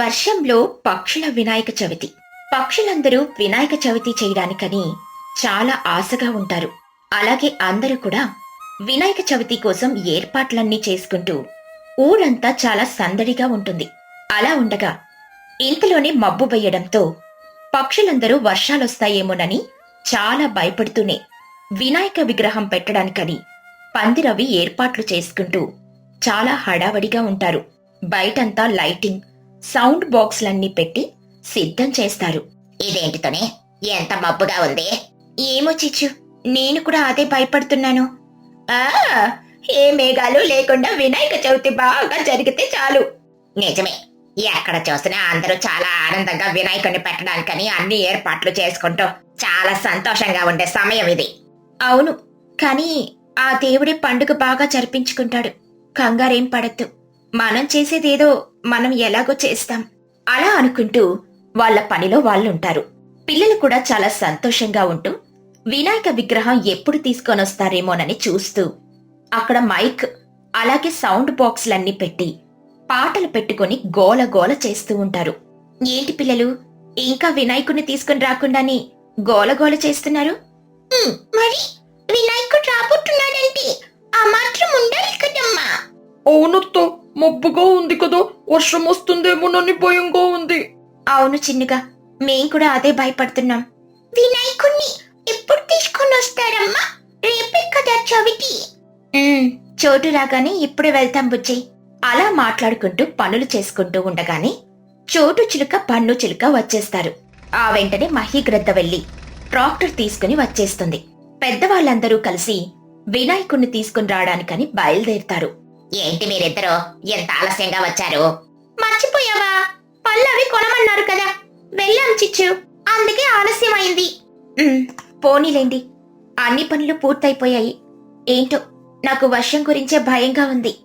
వర్షంలో పక్షుల వినాయక చవితి. పక్షులందరూ వినాయక చవితి చేయడానికని చాలా ఆశగా ఉంటారు. అలాగే అందరూ కూడా వినాయక చవితి కోసం ఏర్పాట్లన్నీ చేసుకుంటూ ఊరంతా చాలా సందడిగా ఉంటుంది. అలా ఉండగా ఇంతలోనే మబ్బు వేయడంతో పక్షులందరూ వర్షాలొస్తాయేమోనని చాలా భయపడుతూనే వినాయక విగ్రహం పెట్టడానికని పందిరవి ఏర్పాట్లు చేసుకుంటూ చాలా హడావడిగా ఉంటారు. బయటంతా లైటింగ్ సౌండ్ బాక్స్లన్నీ పెట్టి సిద్ధం చేస్తారు. ఇదేంటితోనే ఎంత మబ్బుగా ఉంది. ఏమో చిచ్చు నేను కూడా అదే భయపడుతున్నాను. ఆ ఏ మేఘాలు లేకుండా వినాయక చవితి బాగా జరిగితే చాలు. నిజమే ఎక్కడ చూసినా అందరూ చాలా ఆనందంగా వినాయకుడిని పెట్టడానికని అన్ని ఏర్పాట్లు చేసుకుంటూ చాలా సంతోషంగా ఉండే సమయం ఇది. అవును కానీ ఆ దేవుడే పండుగ బాగా జరిపించుకుంటాడు. కంగారేం పడద్దు. మనం చేసేదేదో మనం ఎలాగో చేస్తాం అలా అనుకుంటూ వాళ్ళ పనిలో వాళ్ళుంటారు. పిల్లలు కూడా చాలా సంతోషంగా ఉంటూ వినాయక విగ్రహం ఎప్పుడు తీసుకొనొస్తారేమోనని చూస్తూ అక్కడ మైక్ అలాగే సౌండ్ బాక్స్లన్నీ పెట్టి పాటలు పెట్టుకొని గోల గోల చేస్తూ ఉంటారు. ఏంటి పిల్లలు ఇంకా వినాయకుడిని తీసుకుని రాకుండానే గోల గోల చేస్తున్నారు? మరి వినాయకుడు రాబోతున్నాడంటే ఆ మాత్రం ఉండాలి కదమ్మా. అవునత్త మబ్బుగా ఉంది కదా. వర్షం వస్తుందేమోనని భయంగా ఉంది. అవును చిన్నుగా మేం కూడా అదే భయపడుతున్నాం. వినాయకుణ్ణి ఎప్పుడు తీసుకొని వస్తారమ్మా? రేపే కదా చవితి. చోటు రాగానే ఇప్పుడే వెళ్తాం బుజ్జి. అలా మాట్లాడుకుంటూ పనులు చేసుకుంటూ ఉండగానే చోటు చిలుక పన్ను చిలుక వచ్చేస్తారు. ఆ వెంటనే మహీగ్రద్ద వెళ్ళి ట్రాక్టర్ తీసుకుని వచ్చేస్తుంది. పెద్దవాళ్ళందరూ కలిసి వినాయకుణ్ణి తీసుకుని రావడానికని బయలుదేరుతారు. ఏంటి మీరిద్దరూ? ఎంత ఆలస్యంగా వచ్చారు? మర్చిపోయావా? పళ్ళు అవి కొనమన్నారు కదా. వెళ్ళాం చిచ్చు. అందుకే ఆలస్యమైంది. పోనీలేండి. అన్ని పనులు పూర్తయిపోయాయి. ఏంటో నాకు వర్షం గురించే భయంగా ఉంది.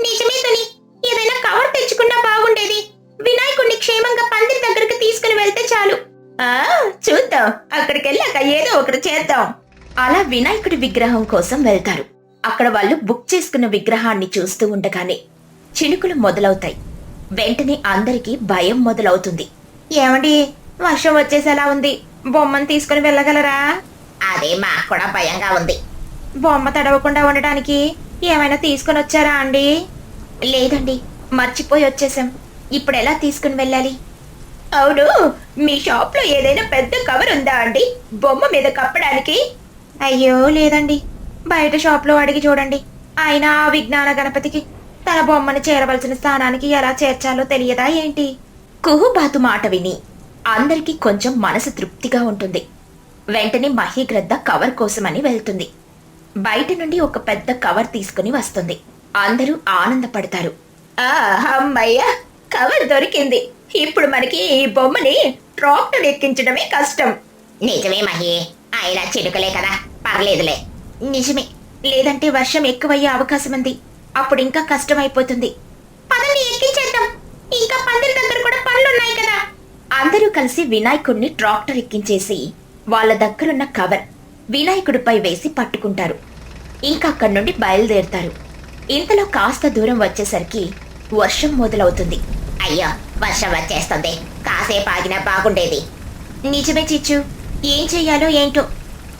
నిజమే తుని. ఏదైనా కవర్ తెచ్చుకున్నా బాగుండేది. వినాయకుడిని క్షేమంగా పందిరి దగ్గరికి తీసుకుని వెళ్తే చాలు. ఆ చూద్దాం. అక్కడికి వెళ్ళాక ఏదో ఒకటి చేద్దాం. అలా వినాయకుడి విగ్రహం కోసం వెళ్తారు. అక్కడ వాళ్ళు బుక్ చేసుకున్న విగ్రహాన్ని చూస్తూ ఉండగానే చినుకులు మొదలవుతాయి. వెంటనే అందరికీ భయం మొదలవుతుంది. ఏమండి? వర్షం వచ్చేసేలా ఉంది. బొమ్మను తీసుకుని వెళ్ళగలరా? అదే మాకు కూడా భయంగా ఉంది. బొమ్మ తడవకుండా ఉండడానికి ఏమైనా తీసుకుని వచ్చారా అండి? లేదండి. మర్చిపోయి వచ్చేసాం ఇప్పుడు ఎలా తీసుకుని వెళ్ళాలి? అవును. మీ షాప్లో ఏదైనా పెద్ద కవర్ ఉందా అండి? బొమ్మ మీద కప్పడానికి? అయ్యో లేదండి. బయట షాప్లో అడిగి చూడండి. అయినా ఆ విజ్ఞాన గణపతికి తన బొమ్మను చేరవలసిన స్థానానికి ఎలా చేర్చాలో తెలియదా ఏంటి? కుహుబాతు మాట విని అందరికీ కొంచెం మనసు తృప్తిగా ఉంటుంది. వెంటనే మహీగ్రద్ద కవర్ కోసమని వెళ్తుంది. బయట నుండి ఒక పెద్ద కవర్ తీసుకుని వస్తుంది. అందరూ ఆనందపడతారు. అమ్మయ్యా కవర్ దొరికింది. ఇప్పుడు మనకి ఈ బొమ్మని ట్రాక్టర్ ఎక్కించడమే కష్టం. నిజమే మహి. ఆయన చినుకలే కదా. పర్లేదులే. నిజమే. లేదంటే వర్షం ఎక్కువయ్యే అవకాశం ఉంది అప్పుడు ఇంకా కష్టమైపోతుంది పదండి ఎక్కించేద్దాం ఇంకా పందిరి దగ్గర కూడా పనులున్నాయి కదా. అందరూ కలిసి వినాయకుడిని ట్రాక్టర్ ఎక్కించేసి వాళ్ళ దగ్గరున్న కవర్ వినాయకుడిపై వేసి పట్టుకుంటారు. ఇంకా అక్కడి నుండి బయలుదేరుతారు. ఇంతలో కాస్త దూరం వచ్చేసరికి వర్షం మొదలవుతుంది. అయ్యో వర్షం వచ్చేస్తుంది. కాసేపు ఆగినా బాగుండేది. నిజమే చిచ్చు ఏం చెయ్యాలో ఏంటో.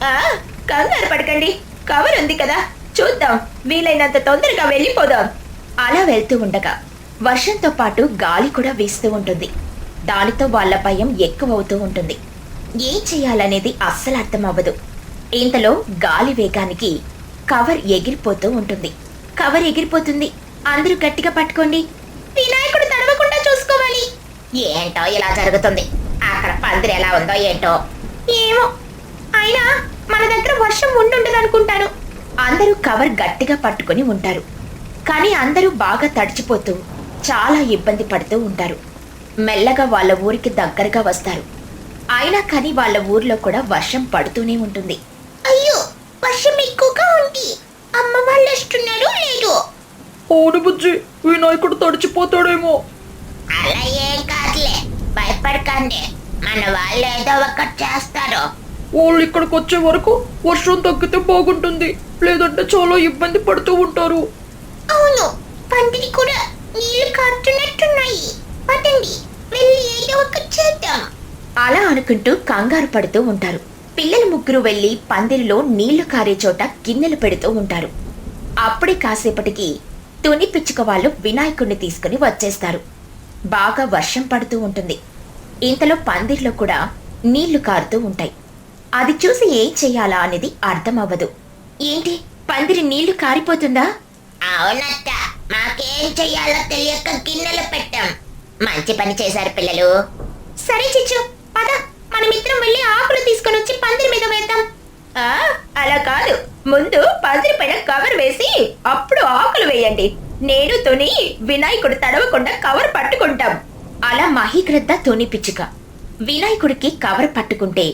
ఆ కంగారు పడకండి. కవర్ ఉంది కదా చూద్దాం. వీలైనంత తొందరగా వెళ్ళిపోదాం. అలా వెళ్తూ ఉండగా వర్షంతో పాటు గాలి కూడా వీస్తూ ఉంటుంది. దానితో వాళ్ళ భయం ఎక్కువవుతూ ఉంటుంది. ఏం చెయ్యాలనేది అస్సలు అర్థం అవ్వదు ఇంతలో గాలి వేగానికి కవర్ ఎగిరిపోతూ ఉంటుంది. కవర్ ఎగిరిపోతుంది. అందరూ గట్టిగా పట్టుకోండి. వినాయకుడు తడవకుండా చూసుకోవాలి. ఏంటో ఇలా జరుగుతుంది. అక్కడ పందిరి ఎలా ఉందో ఏంటో. ఏమో. అయినా మన దగ్గర వర్షం ఉండుండదు అనుకుంటాను అందరూ కవర్ గట్టిగా పట్టుకొని ఉంటారు. కానీ అందరూ బాగా తడిచిపోతూ చాలా ఇబ్బంది పడుతూ ఉంటారు. మెల్లగా వాళ్ళ ఊరికి దగ్గరగా వస్తారు. అయినా కానీ వాళ్ళ ఊర్లో కూడా వర్షం పడుతూనే ఉంటుంది. అయ్యో వర్షం ఎక్కువగా ఉంది. అమ్మ వాళ్ళు వస్తున్నారు లేదు? అవును బుజ్జి వినాయకుడు తడిచిపోతాడేమో. అలా ఏం కాదులే భయపడకండి. మన వాళ్ళు ఏదో ఒకటి చేస్తారు. వాళ్ళు ఇక్కడికి వచ్చే వరకు వర్షం తగ్గితే బాగుంటుంది లేదంటే చాలా ఇబ్బంది పడుతూ ఉంటారు. అవును పందిరి కూడా నీళ్ళు కారుతున్నట్టున్నాయి. పదండి వెళ్ళి ఏదో ఒకటి చేద్దాం. అలా అనుకుంటూ కంగారు పడుతూ ఉంటారు. పిల్లలు ముగ్గురు వెళ్ళి పందిరిలో నీళ్ళు కారే చోట గిన్నెలు పెడుతూ ఉంటారు. అప్పుడే కాసేపటికి తుని పిచ్చుక వాళ్ళు వినాయకుడిని తీసుకుని వచ్చేస్తారు. బాగా వర్షం పడుతూ ఉంటుంది. ఇంతలో పందిర్లో కూడా నీళ్ళు కారుతూ ఉంటాయి. అది చూసి ఏం చెయ్యాలా అనేది అర్థం అవ్వదు ఏంటి? పందిరి నీళ్ళు కారిపోతుందా? అవునత్త. మాకేం చెయ్యాలో తెలియక గిన్నెలు పెట్టాం. మంచి పని చేశారు పిల్లలు. సరే చిచ్చు పద. మనమిద్దరం వెళ్ళి ఆకులు తీసుకొని వచ్చి పందిరి మీద వేద్దాం. అలా కాదు. ముందు పందిరి పైన కవర్ వేసి అప్పుడు ఆకులు వేయండి. నేను తొని వినాయకుడు తడవకుండా కవర్ పట్టుకుంటాం. అలా మహిగ్రద్ద తొని పిచ్చుక. వినాయకుడికి కవర్ పట్టుకుంటే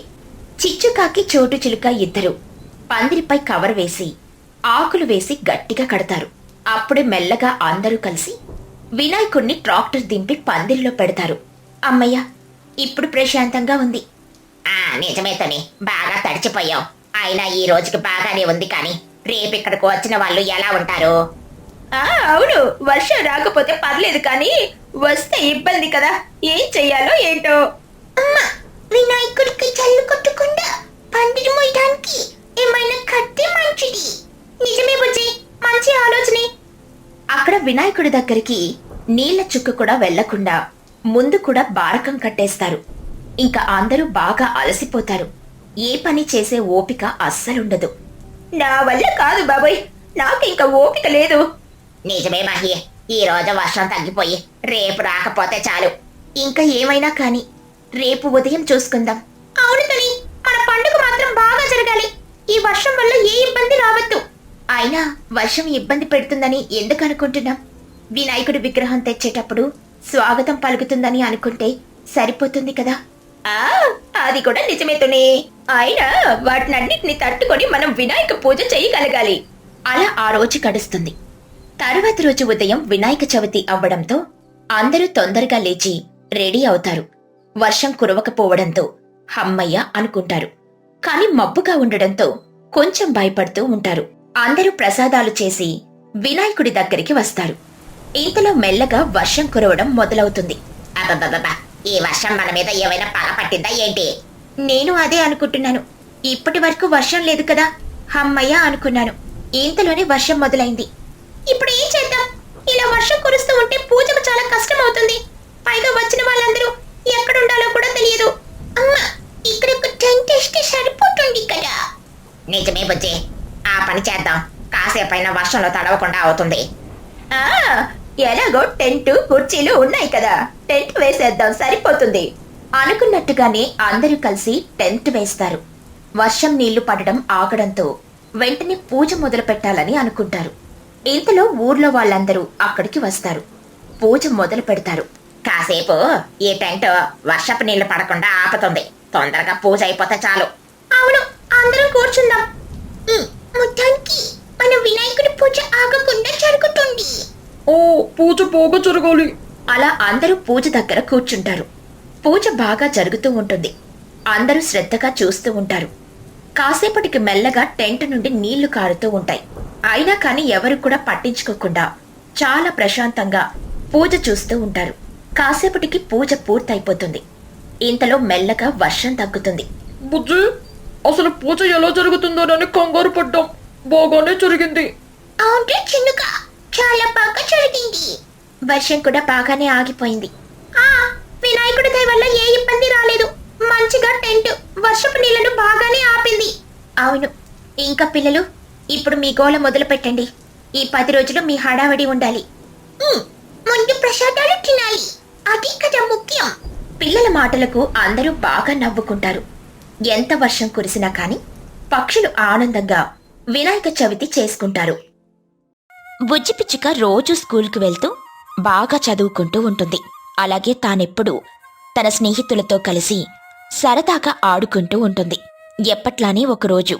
చిచ్చుకాకి చోటు చిలుక ఇద్దరు. పందిరిపై కవర్ వేసి ఆకులు వేసి గట్టిగా కడతారు. అప్పుడే మెల్లగా అందరూ కలిసి వినాయకుడిని ట్రాక్టర్ దింపి పందిరిలో పెడతారు. అమ్మయ్య ఇప్పుడు ప్రశాంతంగా ఉంది. ఆ నిజమే తని బాగా తడిచిపోయావు. అయినా ఈ రోజుకి బాగానే ఉంది కానీ రేపు ఇక్కడికి వచ్చిన వాళ్ళు ఎలా ఉంటారు? అవును వర్షం రాకపోతే పర్లేదు కానీ వస్తే ఇబ్బంది కదా. ఏం చెయ్యాలో ఏంటో? అమ్మా వినాయకుడికి చల్లు కొట్టకుండా పందిరి మోయడానికి ఏమైనా కట్టే మంచిది నిజమే బుజ్జి మంచి ఆలోచనే అక్కడ వినాయకుడి దగ్గరికి నీళ్ళ చుక్క కూడా వెళ్ళకుండా ముందు కూడా బారకం కట్టేస్తారు ఇంకా అందరూ బాగా అలసిపోతారు ఏ పని చేసే ఓపిక అస్సలుండదు నా వల్ల కాదు బాబాయ్ నాకు ఇంకా ఓపిక లేదు నిజమే మహి ఈ రోజు వర్షం తగ్గిపోయి రేపు రాకపోతే చాలు ఇంకా ఏమైనా కాని రేపు ఉదయం చూసుకుందాం. అవును తని మన పండుగ మాత్రం బాగా జరగాలి. ఈ వర్షం వల్ల ఏ ఇబ్బంది రావద్దు. అయినా వర్షం ఇబ్బంది పెడుతుందని ఎందుకు అనుకుంటున్నాం? వినాయకుడి విగ్రహం తెచ్చేటప్పుడు స్వాగతం పలుకుతుందని అనుకుంటే సరిపోతుంది కదా? ఆ అది కూడా నిజమేతోనే. అయినా వాటినన్నిటిని తట్టుకొని మనం వినాయక పూజ చేయగలగాలి. అలా ఆ రోజు గడుస్తుంది. తరువాత రోజు ఉదయం వినాయక చవితి అవ్వడంతో అందరూ తొందరగా లేచి రెడీ అవుతారు. వర్షం కురవకపోవడంతో హమ్మయ్య అనుకుంటారు. కాని మబ్బుగా ఉండడంతో కొంచెం భయపడుతూ ఉంటారు. అందరూ ప్రసాదాలు చేసి వినాయకుడి దగ్గరికి వస్తారు. ఇంతలో మెల్లగా వర్షం కురవడం మొదలవుతుంది. ఈ వర్షం మన మీద ఏమైనా పగ పట్టిందా ఏంటి? నేను అదే అనుకుంటున్నాను. ఇప్పటి వరకు వర్షం లేదు కదా? హమ్మయ్య అనుకున్నాను. ఇంతలోనే వర్షం మొదలైంది. ఇప్పుడు ఏం చేద్దాం? ఇలా వర్షం కురుస్తూ ఉంటే పూజకు చాలా కష్టం అవుతుంది. పైగా వచ్చిన వాళ్ళందరూ ఎక్కడ ఉండాలో కూడా తెలియదు. అమ్మా ఇక్కడ ఒక టెంట్ సరిపోతుంది కదా. నిజమే బుజ్జి. ఆ పని చేద్దాం. కాసేపైన వర్షంలో తడవకుండా అవుతుంది. ఆ ఎలాగో టెంట్ కుర్చీలు ఉన్నాయి కదా. టెంట్ వేసేద్దాం సరిపోతుంది. అనుకున్నట్టుగానే అందరూ కలిసి టెంట్ వేస్తారు. వర్షం నీళ్ళు పడడం ఆగడంతో వెంటనే పూజ మొదలు పెట్టాలని అనుకుంటారు. ఇంతలో ఊర్లో వాళ్ళందరూ అక్కడికి వస్తారు. పూజ మొదలు పెడతారు. కాసేపు ఈ టెంట్ వర్షపు నీళ్ళు పడకుండా ఆపుతుంది. తొందరగా పూజ అయిపోతే చాలు. అవును అందరం కూర్చుందాం. మొత్తానికి మన వినాయకుడి పూజ ఆగకుండా జరుగుతుంది. ఓ పూజ బాగా జరగాలి. అలా అందరూ పూజ దగ్గర కూర్చుంటారు. పూజ బాగా జరుగుతూ ఉంటుంది. అందరూ శ్రద్ధగా చూస్తూ ఉంటారు. కాసేపటికి మెల్లగా టెంట్ నుండి నీళ్ళు కారుతూ ఉంటాయి. అయినా కానీ ఎవరు కూడా పట్టించుకోకుండా చాలా ప్రశాంతంగా పూజ చూస్తూ ఉంటారు. కాసేపటికి పూజ పూర్తయిపోతుంది. ఇంతలో మెల్లగా వర్షం తగ్గుతుంది. బుజ్జి అసలు పూజ ఎలా జరుగుతుందోనని కంగారు పడ్డాం. బాగానే జరిగింది. అవును చిన్నుగా చాలా బాగా జరిగింది. వర్షం కూడా బాగానే ఆగిపోయింది. ఆ వినాయకుడి దయ వల్ల ఏ ఇబ్బంది రాలేదు. మంచిగా టెంట్ వర్షపు నీళ్ళను బాగానే ఆపింది. అవును ఇంకా పిల్లలు ఇప్పుడు మీ గోల మొదలు పెట్టండి ఈ పది రోజులు మీ హడావడి ఉండాలి ముందు ప్రసాదాలు తినాలి అది కదా ముఖ్యం పిల్లల మాటలకు అందరూ బాగా నవ్వుకుంటారు. ఎంత వర్షం కురిసినా కాని పక్షులు ఆనందంగా వినాయక చవితి చేసుకుంటారు. బుజ్జిపిచ్చుక రోజు స్కూల్కి వెళ్తూ బాగా చదువుకుంటూ ఉంటుంది. అలాగే తానెప్పుడు తన స్నేహితులతో కలిసి సరదాగా ఆడుకుంటూ ఉంటుంది. ఎప్పట్లానే ఒకరోజు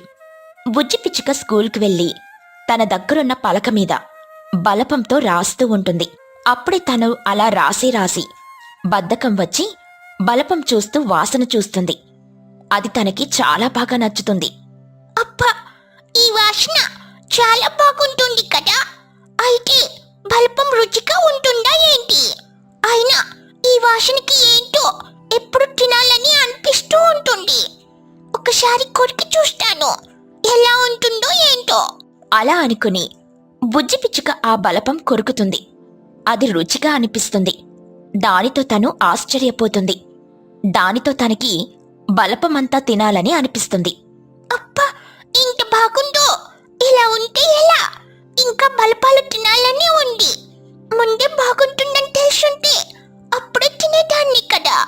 బుజ్జిపిచ్చుక స్కూల్కి వెళ్ళి తన దగ్గరున్న పలక మీద బలపంతో రాస్తూ ఉంటుంది. అప్పుడే తను అలా రాసి రాసి బద్ధకం వచ్చి బలపం చూస్తూ వాసన చూస్తుంది. అది తనకి చాలా బాగా నచ్చుతుంది. అబ్బా ఈ వాసన చాలా బాగుంటుంది కదా. అయితే బలపం రుచిగా ఉంటుందా ఏంటి? అయినా ఈ వాసనకి ఏంటో ఎప్పుడు తినాలని అనిపిస్తూ ఉంటుంది. ఒకసారి కొరికి చూస్తాను. ఎలా ఉంటుందో ఏంటో. అలా అనుకుని బుజ్జిపిచ్చుక ఆ బలపం కొరుకుతుంది. అది రుచిగా అనిపిస్తుంది. దానితో తను ఆశ్చర్యపోతుంది. దానితో తనకి బలపమంతా తినాలని అనిపిస్తుంది. అబ్బా ఇంత బాగుందో? ఇలా ఉంటే ఎలా? ఇంకా బలపాలు తినాలని ఉంది. ముందే బాగుంటుందని తెలుసుంటే అప్పుడే తినేదాన్ని కదా.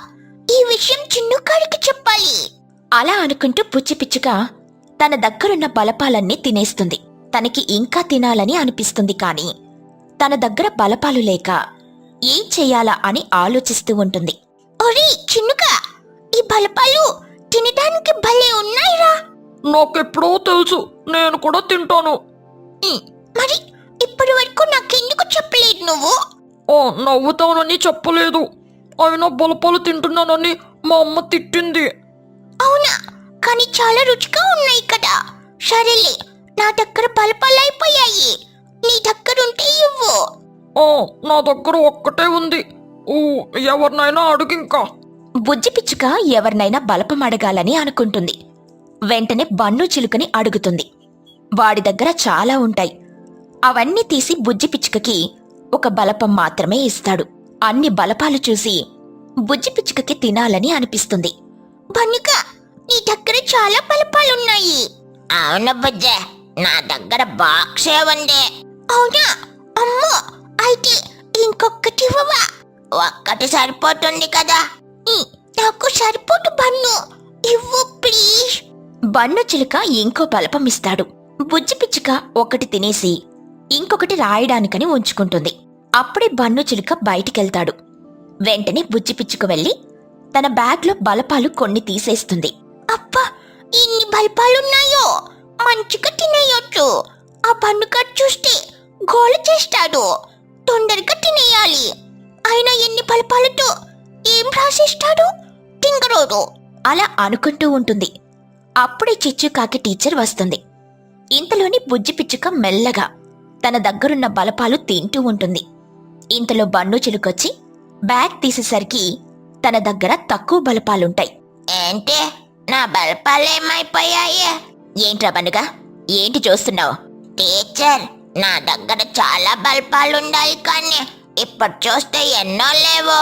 ఈ విషయం చిన్నుకాడికి చెప్పాలి. అలా అనుకుంటూ పుచ్చిపిచ్చుక తన దగ్గరున్న బలపాలన్నీ తినేస్తుంది. తనకి ఇంకా తినాలని అనిపిస్తుంది కానీ తన దగ్గర బలపాలు లేక ఏం చెయ్యాలా అని ఆలోచిస్తూ ఉంటుంది. ఒరే చిన్నుక ఈ బలపాలు తినడానికి భలే ఉన్నాయిరా. నాకెప్పుడో తెలుసు నేను కూడా తింటాను. మరి ఇప్పటి వరకు నాకెందుకు చెప్పలేదు నువ్వు? ఆ నవ్వుతానని చెప్పలేదు. అయినా బలపాలు తింటున్నానని మా అమ్మ తిట్టింది. అవునా? కానీ చాలా రుచిగా ఉన్నాయి కదా. సరేలే నా దగ్గర బలపాలు అయిపోయాయి. నీ దగ్గర ఉంటే ఇవ్వు. ఓ నా దగ్గర ఒక్కటే ఉంది. ఊ ఎవరినైనా అడుగింకా బుజ్జి పిచ్చుక ఎవరినైనా బలపం అడగాలని అనుకుంటుంది. వెంటనే బన్ను చిలుకని అడుగుతుంది. వాడి దగ్గర చాలా ఉంటాయి. అవన్నీ తీసి బుజ్జి పిచ్చుకకి ఒక బలపం మాత్రమే ఇస్తాడు. అన్ని బలపాలు చూసి బుజ్జి పిచ్చుకకి తినాలని అనిపిస్తుంది. బన్నుక నీ దగ్గర చాలా బలపాలున్నాయి. అవును బుజ్జ నా దగ్గర బాక్షే ఉంది. అవునా? అమ్మో! ఒక్కటి సరిపోతుంది కదా. నాకు సరిపోటు బన్ను. ఇవ్వు ప్లీజ్. బన్ను చిలుక ఇంకో బలపం ఇస్తాడు. బుజ్జి పిచ్చుక ఒకటి తినేసి ఇంకొకటి రాయడానికని ఉంచుకుంటుంది. అప్పుడే బన్ను చిలుక బయటికెళ్తాడు. వెంటనే బుజ్జి పిచ్చుకు వెళ్ళి తన బ్యాగ్లో బలపాలు కొన్ని తీసేస్తుంది. అబ్బా ఎన్ని బలపాలున్నాయో? మంచిగా తినేయొచ్చు. ఆ బన్నుగాడు చూస్తే గోల చేస్తాడు. తొందరగా తినేయాలి. అయినా ఎన్ని బలపాలతో ఏం రాసిస్తాడు? తింగరోడు. అలా అనుకుంటూ ఉంటుంది. అప్పుడే చిచ్చుకాకి టీచర్ వస్తుంది. ఇంతలోని బుజ్జి పిచ్చుక మెల్లగా తన దగ్గరున్న బలపాలు తింటూ ఉంటుంది. ఇంతలో బన్ను చిలుకొచ్చి బ్యాగ్ తీసేసరికి తన దగ్గర తక్కువ బలపాలుంటాయి. ఏంటే? నా బలపాలేమైపోయాయి ఏంట్రా బన్నుగా? ఏంటి చూస్తున్నావు? టీచర్ నా దగ్గర చాలా బల్పాలుండాలి కానీ ఇప్పుడు చూస్తే ఎన్నో లేవు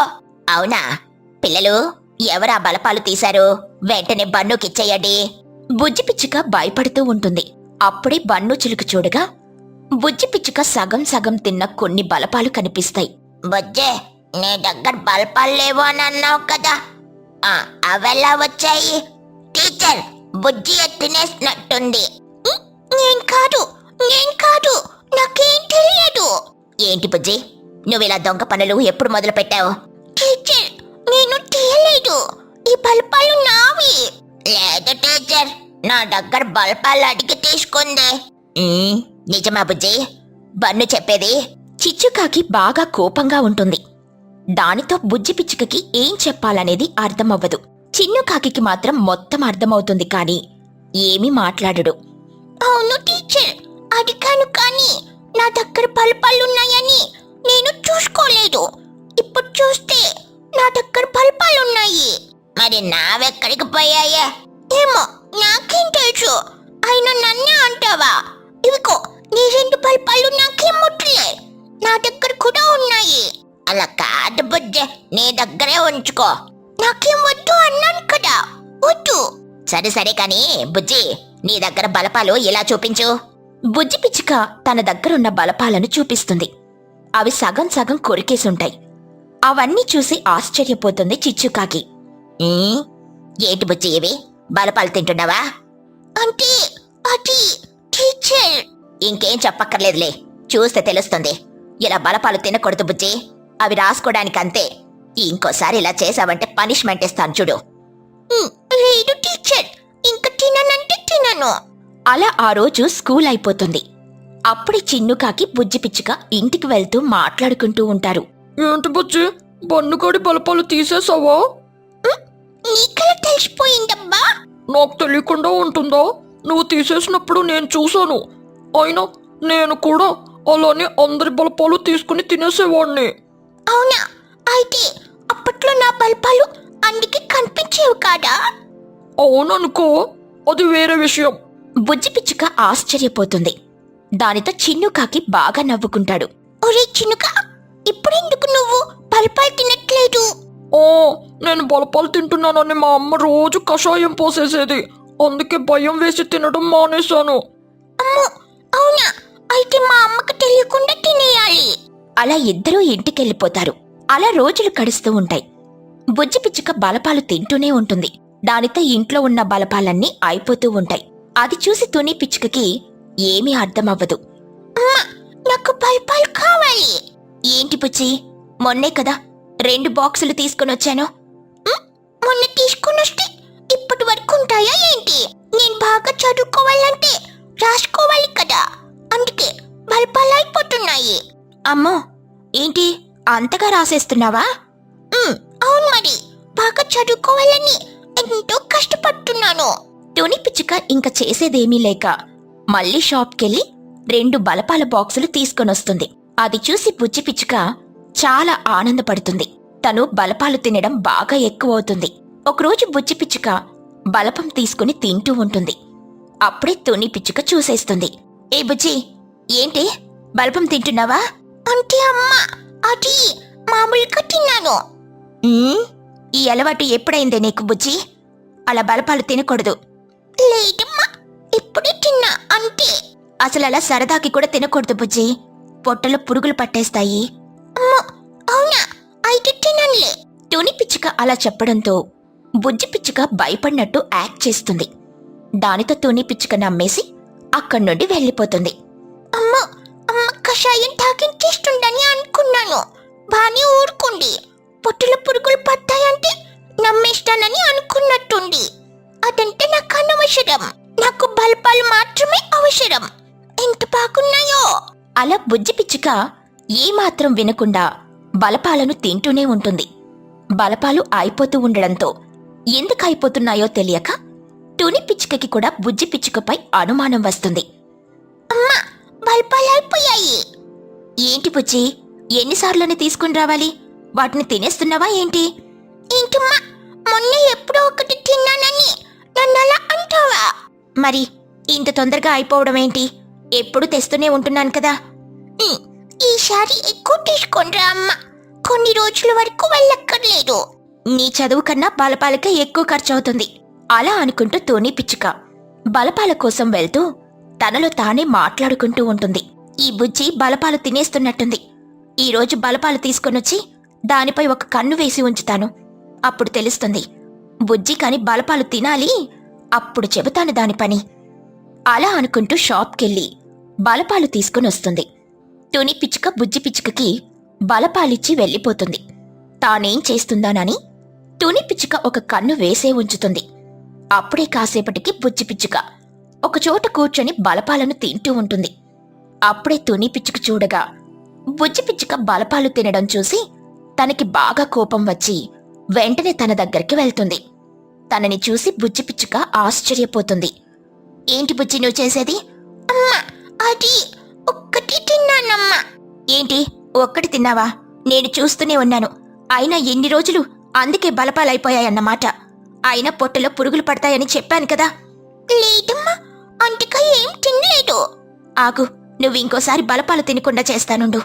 అవునా? పిల్లలు ఎవరా బలపాలు తీశారు? వెంటనే బన్నుకిచ్చేయండి. బుజ్జి పిచ్చుక భయపడుతూ ఉంటుంది. అప్పుడే బన్ను చిలుకు చూడగా బుజ్జి పిచ్చుక సగం సగం తిన్న కొన్ని బలపాలు కనిపిస్తాయి. బుజ్జే నీ దగ్గర బలపాలు లేవు అని అన్నావు కదా. అవెలా వచ్చాయి? టీచర్ బుజ్జి తినేసినట్టుంది. నేను కాదు నేను కాదు నాకేం తెలియదు. ఏంటి బుజ్జి? నువ్వు ఇలా దొంగ పనులు ఎప్పుడు మొదలు పెట్టావు టీచర్ నేను తీయలేదు. ఈ బల్పాలు నావి. లేదు టీచర్ నా దగ్గర బల్పాలు అడిగి తీసుకుంది. నిజమా బుజ్జి? బన్ను చెప్పేది? చిచ్చుకాకి బాగా కోపంగా ఉంటుంది. దానితో బుజ్జి పిచ్చుకకి ఏం చెప్పాలనేది అర్థమవ్వదు. చిన్నుకాకి మాత్రం మొత్తం అర్థమవుతుంది కానీ ఏమీ మాట్లాడడు. అవును టీచర్ అడిగాను కానీ నా దగ్గర బల్పాలున్నాయని నేను చూసుకోలేదు. ఇప్పుడు చూస్తే నా దగ్గర బల్పాలున్నాయి మరి నావెక్కడికి పోయాయా? ఏమో నాకేం తెలుసు. అయినా నన్నే అంటావా? ఇవిగో నీ రెండు బల్పాలు నాకేం ముట్టలే. నా దగ్గర కూడా ఉన్నాయి. అలా కాదు బుజ్జ నీ దగ్గరే ఉంచుకో. నాకేం వద్దు అన్నాను కదా. వద్దు. సరే సరే కానీ బుజ్జి నీ దగ్గర బలపాలు ఇలా చూపించు? బుజ్జి పిచ్చుక తన దగ్గరున్న బలపాలను చూపిస్తుంది. అవి సగం సగం కొరికేసుంటాయి. అవన్నీ చూసి ఆశ్చర్యపోతుంది చిచ్చుకాకి. ఏటి ఏంటి బుజ్జి ఇవి? బలపాలు తింటున్నావా? అంటే అది టీచర్. ఇంకేం చెప్పక్కర్లేదులే చూస్తే తెలుస్తుంది. ఇలా బలపాలు తినకూడదు బుజ్జి. అవి రాసుకోవడానికి అంతే ఇంకోసారి ఇలా చేసావంటే పనిష్మెంట్ ఇస్తాను చూడు. లేదు టీచర్. ఇంక తిననంటే తినను. అలా ఆ రోజు స్కూల్ అయిపోతుంది అప్పుడే చిన్నుకాకి బుజ్జి పిచ్చుక ఇంటికి వెళ్తూ మాట్లాడుకుంటూ ఉంటారు. ఏంటి బుజ్జి? బన్నుగాడి బలపాలు తీసేసావా? నీకలా తెలిసిపోయిందబ్బా నాకు తెలియకుండా ఉంటుందా? నువ్వు తీసేసినప్పుడు నేను చూశాను. అయినా నేను కూడా అలానే అందరి బలపాలు తీసుకుని తినేసేవాడిని. అవునా? అయితే అప్పట్లో నా బల్పాలు అందుకే కనిపించేవి కాదా? అవుననుకో అది వేరే విషయం. బుజ్జి పిచ్చుక ఆశ్చర్యపోతుంది. దానితో చిన్నుకాకి బాగా నవ్వుకుంటాడు. ఒరే చిన్నుక ఇప్పుడెందుకు నువ్వు? పల్పాలు తినట్లేదు. ఓ నేను బలపాలు తింటున్నానని మా అమ్మ రోజు కషాయం పోసేసేది. అందుకే భయం వేసి తినడం మానేశాను. అమ్మో అవునా? అయితే మా అమ్మకు తెలియకుండా తినేయాలి. అలా ఇద్దరూ ఇంటికెళ్ళిపోతారు. అలా రోజులు గడుస్తూ ఉంటాయి. బుజ్జి పిచ్చుక బలపాలు తింటూనే ఉంటుంది. దానితో ఇంట్లో ఉన్న బలపాలన్నీ అయిపోతూ ఉంటాయి. అది చూసి తుని పిచ్చుకకి ఏమీ అర్థమవ్వదు. నాకు పైపాలు కావాలి. ఏంటి పుచ్చి మొన్నే కదా రెండు బాక్సులు తీసుకొని వచ్చాను. మొన్న తీసుకొని వస్తే ఇప్పటి వరకు ఉంటాయా ఏంటి? నేను బాగా చదువుకోవాలంటే రాసుకోవాలి కదా. అందుకే బల్పాలైపోతున్నాయి అమ్మో ఏంటి? అంతగా రాసేస్తున్నావా? అవును మరి. బాగా చదువుకోవాలని ఎంతో కష్టపడుతున్నాను. టోనీ పిచ్చుక ఇంకా చేసేదేమీ లేక మళ్ళీ షాప్కెళ్ళి రెండు బలపాల బాక్సులు తీసుకొనొస్తుంది. అది చూసి బుజ్జి పిచ్చుక చాలా ఆనందపడుతుంది. తను బలపాలు తినడం బాగా ఎక్కువవుతుంది. ఒకరోజు బుజ్జి పిచ్చుక బలపం తీసుకుని తింటూ ఉంటుంది. అప్పుడే తుని పిచ్చుక చూసేస్తుంది. ఏ బుజ్జి ఏంటి? బలపం తింటున్నావా? అంటే అమ్మా అది మామూలుగా తిన్నాను. ఈ అలవాటు ఎప్పుడైందే నీకు బుజ్జి? అలా బలపాలు తినకూడదు. లేదు ఇప్పుడే తిన్నా అంతే అసలు అలా సరదాకి కూడా తినకూడదు బుజ్జి. పొట్టలో పురుగులు పట్టేస్తాయి. అమ్మో అవునా? అయితే తిననులే తుని పిచ్చుక అలా చెప్పడంతో బుజ్జి పిచ్చుక భయపడినట్టు యాక్ట్ చేస్తుంది. దానితో తుని పిచ్చుక నమ్మేసి అక్కడి నుండి వెళ్ళిపోతుంది. అమ్మ అమ్మ కషాయం తాగించేస్తుందని అనుకున్నాను. బానే ఊరుకోండి పొట్టుల పురుగులు పట్టాయంటే నమ్మేస్తానని అనుకున్నట్టుంది. అదంటే నాకు అనవసరం నాకు బల్పాలు మాత్రమే అవసరం. ఎంత బాగున్నాయో? అలా బుజ్జి పిచ్చుక ఏమాత్రం వినకుండా బలపాలను తింటూనే ఉంటుంది. బలపాలు అయిపోతూ ఉండడంతో ఎందుకు అయిపోతున్నాయో తెలియక తుని పిచ్చుకకి కూడా బుజ్జి పిచ్చుకపై అనుమానం వస్తుంది. అమ్మా బల్పాలు అయిపోయాయి ఏంటి బుజ్జి ఎన్నిసార్లని తీసుకుని రావాలి? వాటిని తినేస్తున్నావా ఏంటి? ఏంటమ్మా మొన్న ఎప్పుడో ఒకటి తిన్నానని నన్ను అలా అంటావా? మరి ఇంత తొందరగా అయిపోవడం ఏంటి? ఎప్పుడు తెస్తూనే ఉంటున్నాను కదా. ఈసారి ఎక్కువ తీసుకొనిరా అమ్మ. కొన్ని రోజుల వరకు వెళ్ళక్కర్లేదు. నీ చదువు కన్నా బలపాలకే ఎక్కువ ఖర్చు అవుతుంది అలా అనుకుంటూ తోని పిచ్చుక. బలపాల కోసం వెళ్తూ తనలో తానే మాట్లాడుకుంటూ ఉంటుంది. ఈ బుజ్జి బలపాలు తినేస్తున్నట్టుంది. ఈరోజు బలపాలు తీసుకొనొచ్చి దానిపై ఒక కన్ను వేసి ఉంచుతాను. అప్పుడు తెలుస్తుంది. బుజ్జి కాని బలపాలు తినాలి అప్పుడు చెబుతాను దాని పని. అలా అనుకుంటూ షాప్కెళ్ళి బలపాలు తీసుకుని వస్తుంది. తుని పిచ్చుక బుజ్జి పిచ్చుకకి బలపాలిచ్చి వెళ్ళిపోతుంది. తానేం చేస్తుందానని తుని పిచ్చుక ఒక కన్ను వేసే ఉంచుతుంది. అప్పుడే కాసేపటికి బుజ్జి పిచ్చుక ఒకచోట కూర్చొని బలపాలను తింటూ ఉంటుంది. అప్పుడే తుని పిచ్చుక చూడగా బుజ్జి పిచ్చుక బలపాలు తినడం చూసి తనకి బాగా కోపం వచ్చి వెంటనే తన దగ్గరికి వెళ్తుంది. తనని చూసి బుజ్జి పిచ్చుక ఆశ్చర్యపోతుంది. ఏంటి బుజ్జి నువ్వు చేసేది? అమ్మా అది ఒక్కటి తిన్నానమ్మా. ఏంటి ఒక్కటి తిన్నావా? నేను చూస్తూనే ఉన్నాను. అయినా ఎన్ని రోజులు అందుకే బలపాలైపోయాయన్నమాట. అయినా పొట్టలో పురుగులు పడతాయని చెప్పాను కదా. లేదమ్మా అంతగా ఏం తినలేదు. ఆగు నువ్వు ఇంకోసారి బలపాలు తినకుండా చేస్తానుండు.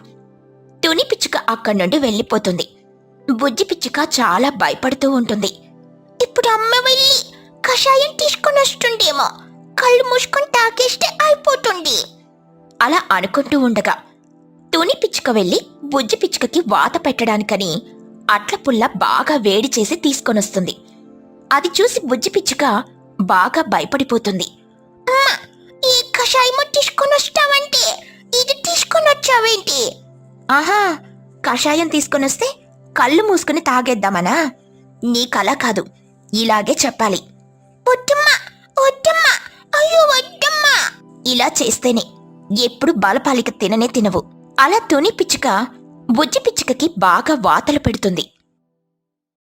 తుని పిచ్చుక అక్కడి నుండి వెళ్ళిపోతుంది. బుజ్జి పిచ్చుక చాలా భయపడుతూ ఉంటుంది. ఇప్పుడు అమ్మ వెళ్ళి కషాయం తీసుకొని వస్తుండేమో. కళ్ళు మూసుకొని తాకేస్తే అయిపోతుంది. అలా అనుకుంటూ ఉండగా తుని పిచ్చుక వెళ్ళి బుజ్జి పిచ్చుకకి వాత పెట్టడానికని అట్ల పుల్ల బాగా వేడి చేసి తీసుకొనొస్తుంది అది చూసి బుజ్జి పిచ్చుక బాగా భయపడిపోతుంది. ఈ కషాయము తీసుకొని వస్తావంటే? ఇది తీసుకొని వచ్చావేంటి? ఆహా కషాయం తీసుకొనొస్తే కళ్ళు మూసుకుని తాగేద్దామనా? నీకలా కాదు. ఇలాగే చెప్పాలి. వద్దమ్మా వద్దమ్మా అయ్యో వద్దమ్మా ఇలా చేస్తేనే ఎప్పుడు బాలపాలిక తిననే తినవు. అలా తుని పిచ్చుక బుజ్జి పిచ్చుకకి బాగా వాతలు పెడుతుంది.